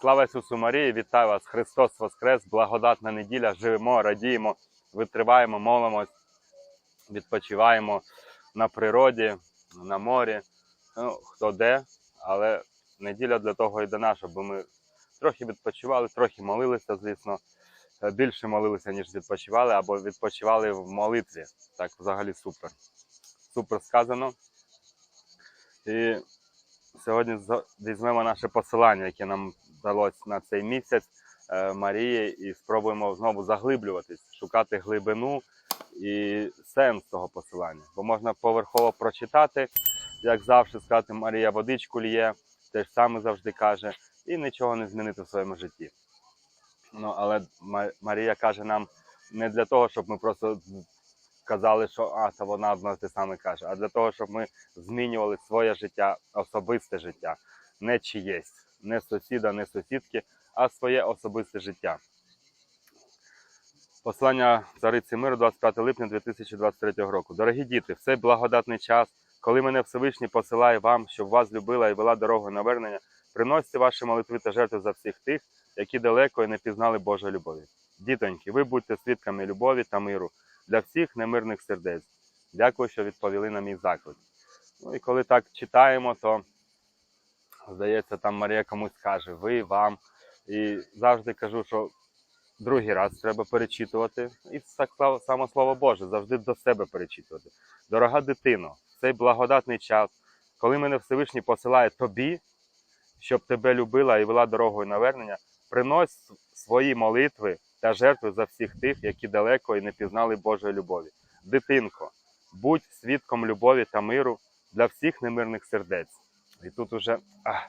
Слава Ісусу Марії, вітаю вас! Христос Воскрес, благодатна неділя. Живемо, радіємо, витриваємо, молимось, відпочиваємо на природі, на морі. Ну, хто де, але неділя для того і до дана, щоб ми трохи відпочивали, трохи молилися, звісно. Е, Більше молилися, ніж відпочивали, або відпочивали в молитві. Так, взагалі супер. Супер сказано. І сьогодні візьмемо наше посилання, яке нам вдалося на цей місяць е, Марії, і спробуємо знову заглиблюватись, шукати глибину і сенс того посилання. Бо можна поверхово прочитати, як завжди, сказати, Марія водичку лє, те ж саме завжди каже, і нічого не змінити в своєму житті. Ну, але Марія каже нам не для того, щоб ми просто казали, що а, це вона одно те саме каже, а для того, щоб ми змінювали своє життя, особисте життя, не чиєсь, не сусіда, не сусідки, а своє особисте життя. Послання цариці миру 25 липня 2023 року. Дорогі діти, в цей благодатний час, коли мене Всевишній посилає вам, щоб вас любила і вела дорогу навернення, приносьте ваші молитви та жертви за всіх тих, які далеко і не пізнали Божої любові. Дітоньки, ви будьте свідками любові та миру для всіх немирних сердець. Дякую, що відповіли на мій заклик. Ну і коли так читаємо, то здається, там Марія комусь каже, ви, вам. І завжди кажу, що другий раз треба перечитувати. І так само- слово Боже, завжди до себе перечитувати. Дорога дитино, цей благодатний час, коли мене Всевишній посилає тобі, щоб тебе любила і вела дорогою навернення, принось свої молитви та жертви за всіх тих, які далеко і не пізнали Божої любові. Дитинко, будь свідком любові та миру для всіх немирних сердець. І тут уже а,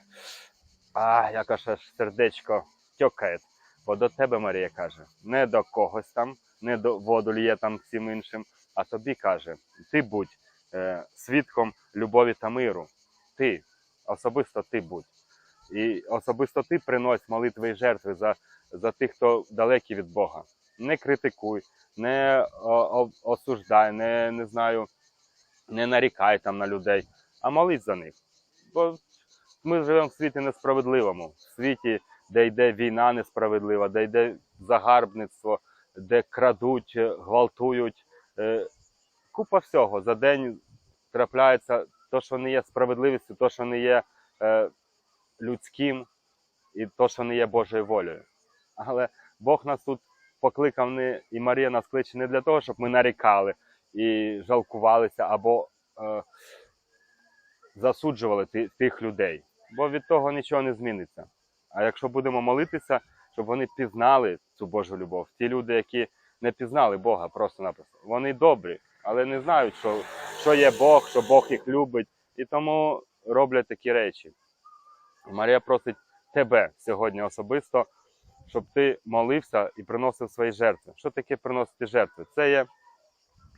а, якось аж сердечко тьокає. Бо до тебе Марія каже, не до когось там, не до воду лє там всім іншим, а тобі каже, ти будь е, свідком любові та миру. Ти, особисто ти будь. І особисто ти принось молитви і жертви за, за тих, хто далекий від Бога. Не критикуй, не о, о- осуждай, не, не знаю, не нарікай там на людей, а молись за них. Бо ми живемо в світі несправедливому, в світі, де йде війна несправедлива, де йде загарбництво, де крадуть, гвалтують. Е, Купа всього. За день трапляється то, що не є справедливістю, то, що не є е, людським, і то, що не є Божою волею. Але Бог нас тут покликав і Марія нас кличе не для того, щоб ми нарікали і жалкувалися або е, засуджували ти- тих людей. Бо від того нічого не зміниться. А якщо будемо молитися, щоб вони пізнали цю Божу любов, ті люди, які не пізнали Бога просто-напросто, вони добрі, але не знають, що, що є Бог, що Бог їх любить, і тому роблять такі речі. Марія просить тебе сьогодні особисто, щоб ти молився і приносив свої жертви. Що таке приносити жертви? Це є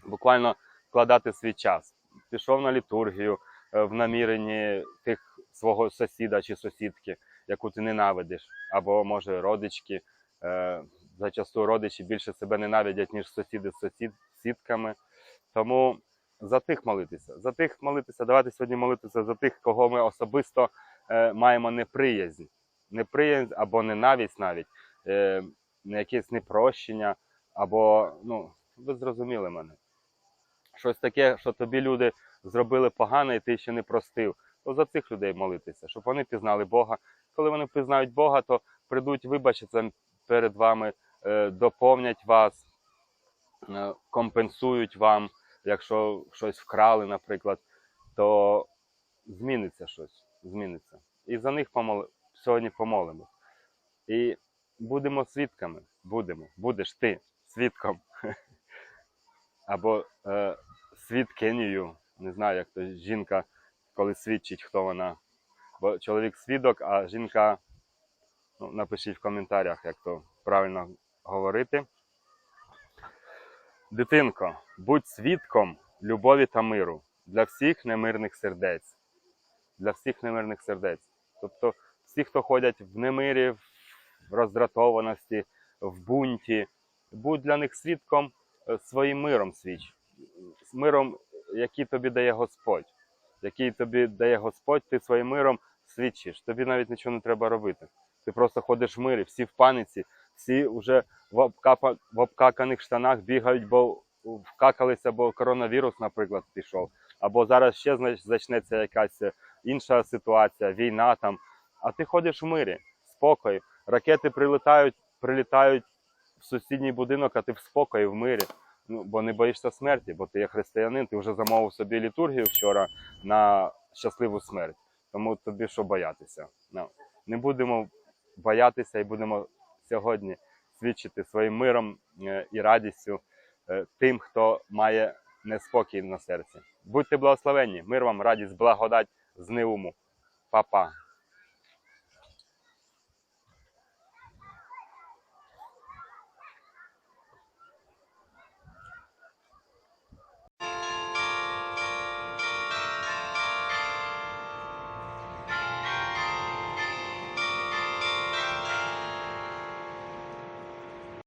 буквально вкладати свій час. Пішов на літургію в наміренні тих свого сусіда чи сусідки, яку ти ненавидиш, або може родички. Е, Зачасту родичі більше себе ненавидять, ніж сусіди з сусід. Тому за тих молитися. За тих молитися, давайте сьогодні молитися за тих, кого ми особисто е, маємо неприязнь. Неприязнь або ненависть навіть, е, якесь непрощення, або, ну, ви зрозуміли мене. Щось таке, що тобі люди зробили погане, і ти ще не простив. То за цих людей молитися, щоб вони пізнали Бога. Коли вони пізнають Бога, то прийдуть, вибачаться перед вами, е, доповнять вас, е, компенсують вам, якщо щось вкрали, наприклад, то зміниться щось. Зміниться. І за них помоли... сьогодні помолимось. І будемо свідками. Будемо. Будеш ти свідком. Або е, свідкинею. Не знаю, як то жінка, коли свідчить, хто вона. Бо чоловік свідок, а жінка. Ну, напишіть в коментарях, як то правильно говорити. Дитинко, будь свідком любові та миру для всіх немирних сердець. Для всіх немирних сердець. Тобто всі, хто ходять в немирі, в роздратованості, в бунті, будь для них свідком е, своїм миром свіч. Миром, який тобі дає Господь. Який тобі дає Господь, ти своїм миром свідчиш. Тобі навіть нічого не треба робити. Ти просто ходиш в мирі, всі в паниці, всі вже в, обкапа, в обкаканих штанах бігають, бо вкакалися, бо коронавірус, наприклад, пішов. Або зараз ще зачнеться якась інша ситуація, війна там. А ти ходиш в мирі, спокій. Ракети прилітають, прилітають в сусідній будинок, а ти в спокої, в мирі. Ну, бо не боїшся смерті, бо ти є християнин, ти вже замовив собі літургію вчора на щасливу смерть. Тому тобі що боятися? Ну, не будемо боятися і будемо сьогодні свідчити своїм миром е, і радістю е, тим, хто має неспокій на серці. Будьте благословенні, мир вам, радість, благодать з Неуму. Па-па.